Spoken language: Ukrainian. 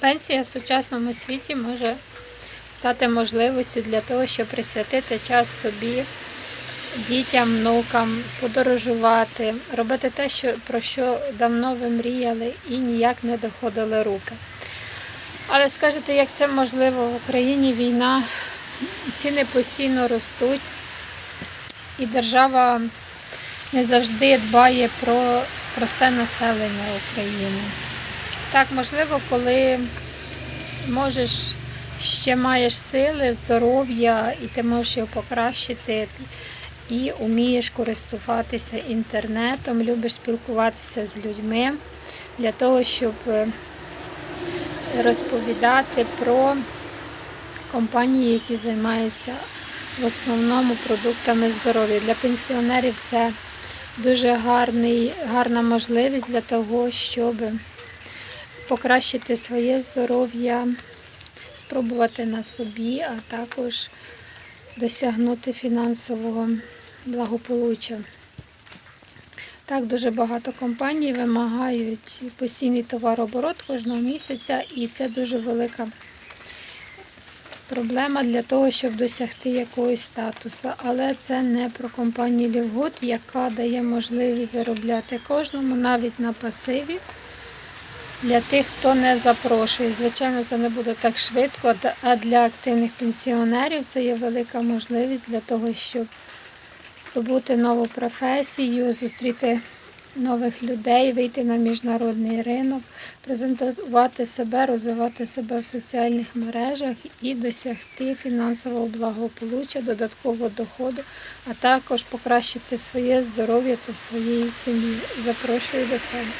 Пенсія в сучасному світі може стати можливістю для того, щоб присвятити час собі, дітям, внукам, подорожувати, робити те, що, про що давно ви мріяли і ніяк не доходили руки. Але скажете, як це можливо в Україні війна, ціни постійно ростуть, і держава не завжди дбає про просте населення України. Так, можливо, коли можеш, ще маєш сили, здоров'я, і ти можеш його покращити, і вмієш користуватися інтернетом, любиш спілкуватися з людьми для того, щоб е, розповідати про компанії, які займаються в основному продуктами здоров'я. Для пенсіонерів це дуже гарний, гарна можливість для того, щоб покращити своє здоров'я, спробувати на собі, а також досягнути фінансового благополуччя. Так, дуже багато компаній вимагають постійний товарооборот кожного місяця, і це дуже велика проблема для того, щоб досягти якогось статусу. Але це не про компанію Лівгуд, яка дає можливість заробляти кожному, навіть на пасиві. Для тих, хто не запрошує. Звичайно, це не буде так швидко, а для активних пенсіонерів це є велика можливість для того, щоб здобути нову професію, зустріти нових людей, вийти на міжнародний ринок, презентувати себе, розвивати себе в соціальних мережах і досягти фінансового благополуччя, додаткового доходу, а також покращити своє здоров'я та своєї сім'ї. Запрошую до себе.